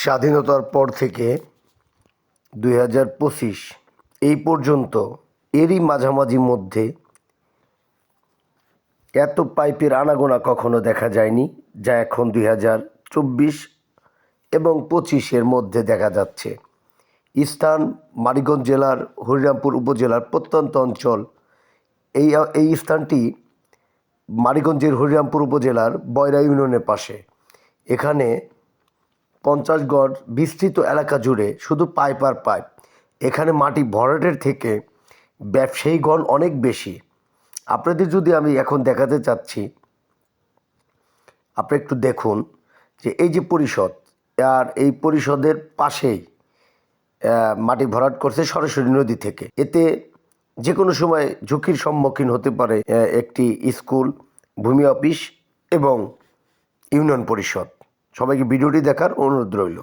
স্বাধীনতার পর থেকে দুই হাজার পঁচিশ, এই পর্যন্ত এরই মাঝামাঝি মধ্যে এত পাইপের আনাগোনা কখনো দেখা যায়নি, যা এখন দুই হাজার চব্বিশ এবং পঁচিশের মধ্যে দেখা যাচ্ছে। স্থান মানিকগঞ্জ জেলার, হরিরামপুর উপজেলার প্রত্যন্ত অঞ্চল। এই এই স্থানটি মানিকগঞ্জের হরিরামপুর উপজেলার বয়রা ইউনিয়নের পাশে। এখানে পঞ্চাশ গড় বিস্তৃত এলাকা জুড়ে শুধু পাইপ আর পাইপ। এখানে মাটি ভরাটের থেকে ব্যবসায়ীগণ অনেক বেশি। আপনাদের যদি আমি এখন দেখাতে চাচ্ছি, আপনি একটু দেখুন যে এই যে পরিষদ, আর এই পরিষদের পাশেই মাটি ভরাট করছে সরাসরি নদী থেকে। এতে যে কোনো সময় ঝুঁকির সম্মুখীন হতে পারে একটি স্কুল, ভূমি অফিস এবং ইউনিয়ন পরিষদ। সবাইকে ভিডিওটি দেখার অনুরোধ রইল।